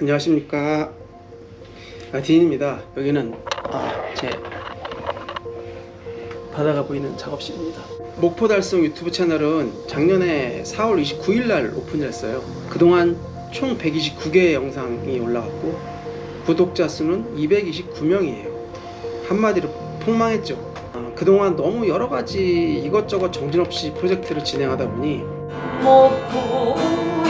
안녕하십니까. 아, 디인입니다. 여기는 아, 제 바다가 보이는 작업실입니다. 목포 달성 유튜브 채널은 작년에 4월 29일 날 오픈을 했어요. 그동안 총 129개의 영상이 올라갔고 구독자 수는 229명이에요. 한마디로 폭망했죠. 아, 그동안 너무 여러 가지 이것저것 정신없이 프로젝트를 진행하다 보니 목포에서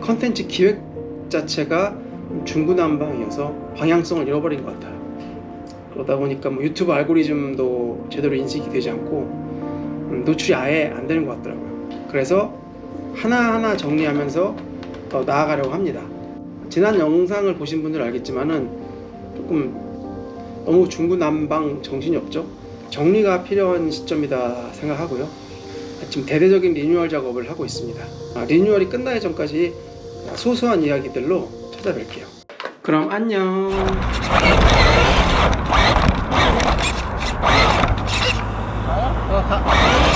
컨텐츠 기획 자체가 중구난방이어서 방향성을 잃어버린 것 같아요. 그러다 보니까 뭐 유튜브 알고리즘도 제대로 인식이 되지 않고 음, 노출이 아예 안 되는 것 같더라고요. 그래서 하나하나 정리하면서 더 나아가려고 합니다. 지난 영상을 보신 분들 알겠지만은 조금 너무 중구난방 정신이 없죠. 정리가 필요한 시점이다 생각하고요. 지금 대대적인 리뉴얼 작업을 하고 있습니다. 아, 리뉴얼이 끝나기 전까지 소소한 이야기들로 찾아뵐게요. 그럼 안녕. 어,